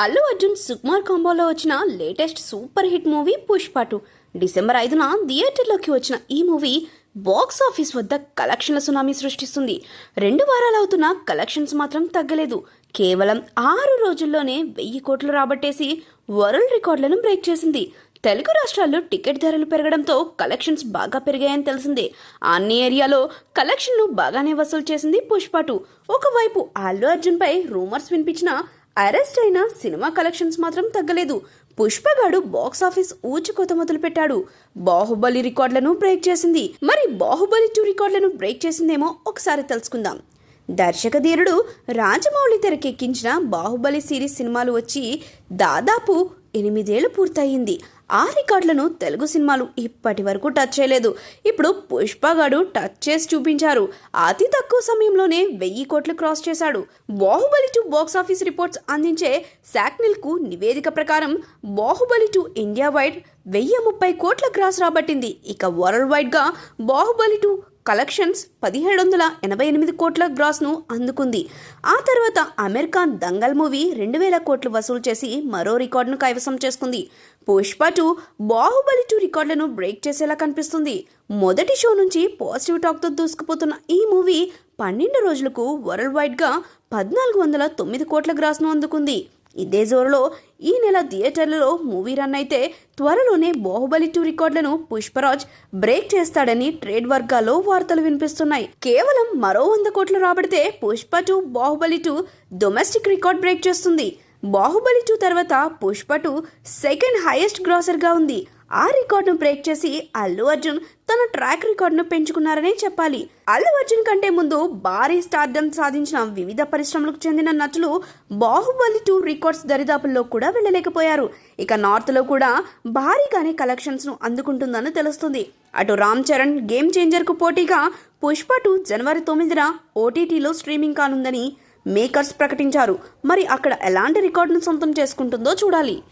అల్లు అర్జున్ సుకుమార్ కాంబోలో వచ్చిన latest super hit movie Pushpa two. December ఐదున థియేటర్లోకి వచ్చిన ఈ మూవీ బాక్స్ ఆఫీస్ వద్ద కలెక్షన్ల సునామీ సృష్టిస్తుంది. రెండు వారాలు అవుతున్న కలెక్షన్స్ మాత్రం తగ్గలేదు. కేవలం ఆరు రోజుల్లోనే వెయ్యి కోట్లు రాబట్టేసి వరల్డ్ రికార్డులను బ్రేక్ చేసింది. తెలుగు రాష్ట్రాల్లో టికెట్ ధరలు పెరగడంతో కలెక్షన్స్ బాగా పెరిగాయని తెలిసిందే. అన్ని ఏరియాలో కలెక్షన్లు బాగానే వసూలు చేసింది పుష్ప టూ. ఒకవైపు అల్లు అర్జున్పై రూమర్స్ వినిపించిన అరెస్ట్ అయిన సినిమా కలెక్షన్స్ మాత్రం తగ్గలేదు. పుష్పగాడు బాక్స్ ఆఫీస్ ఊచుకోత మొదలు పెట్టాడు. బాహుబలి రికార్డులను బ్రేక్ చేసింది. మరి బాహుబలి టూ రికార్డులను బ్రేక్ చేసిందేమో ఒకసారి తెలుసుకుందాం. దర్శక ధీరుడు రాజమౌళి తెరకెక్కించిన బాహుబలి సిరీస్ సినిమాలు వచ్చి దాదాపు ఎనిమిదేళ్ళు పూర్తయింది. ఆ రికార్డులను తెలుగు సినిమాలు ఇప్పటి వరకు టచ్ చేయలేదు. ఇప్పుడు పుష్పగాడు టచ్ చేసి చూపించారు. అతి తక్కువ సమయంలోనే వెయ్యి కోట్లు క్రాస్ చేశాడు. Baahubali two box office reports అందించే శాక్నిల్కు నివేదిక ప్రకారం బాహుబలి టూ ఇండియా వైడ్ వెయ్యి ముప్పై కోట్ల క్రాస్ రాబట్టింది. ఇక వరల్డ్ వైడ్గా బాహుబలి టూ కలెక్షన్స్ పదిహేడు వందల ఎనభై ఎనిమిది కోట్ల గ్రాస్ను అందుకుంది. ఆ తర్వాత అమెరికాన్ దంగల్ మూవీ రెండు వేల కోట్లు వసూలు చేసి మరో రికార్డును కైవసం చేసుకుంది. పుష్ప టూ బాహుబలి టూ రికార్డులను బ్రేక్ చేసేలా కనిపిస్తుంది. మొదటి షో నుంచి పాజిటివ్ టాక్తో దూసుకుపోతున్న ఈ మూవీ పన్నెండు రోజులకు వరల్డ్ వైడ్గా పద్నాలుగు వందల తొమ్మిది కోట్ల గ్రాస్ను అందుకుంది. ఇదే జోరులో ఈ నెల థియేటర్లలో మూవీ రన్ అయితే త్వరలోనే బాహుబలి టూ రికార్డులను పుష్పరాజ్ బ్రేక్ చేస్తాడని ట్రేడ్ వర్గాల్లో వార్తలు వినిపిస్తున్నాయి. కేవలం మరో వంద కోట్లు రాబడితే Pushpa two Baahubali two domestic record break చేస్తుంది. బాహుబలి టూ తర్వాత పుష్ప టూ సెకండ్ హైయెస్ట్ గ్రాసర్గా ఉంది. ఆ రికార్డును బ్రేక్ చేసి అల్లు అర్జున్ తన ట్రాక్ రికార్డును పెంచుకున్నారనే చెప్పాలి. అల్లు అర్జున్ కంటే ముందు భారీ స్టార్డమ్ సాధించిన వివిధ పరిశ్రమలకు చెందిన నటులు బాహుబలి టూ రికార్డ్స్ దరిదాపుల్లో కూడా వెళ్ళలేకపోయారు. ఇక నార్త్లో కూడా భారీగానే కలెక్షన్స్ను అందుకుంటుందని తెలుస్తుంది. అటు రామ్ చరణ్ గేమ్ చేంజర్కు పోటీగా పుష్ప టూ జనవరి తొమ్మిదిన ఓటీటీలో స్ట్రీమింగ్ కానుందని మేకర్స్ ప్రకటించారు. మరి అక్కడ ఎలాంటి రికార్డును సొంతం చేసుకుంటుందో చూడాలి.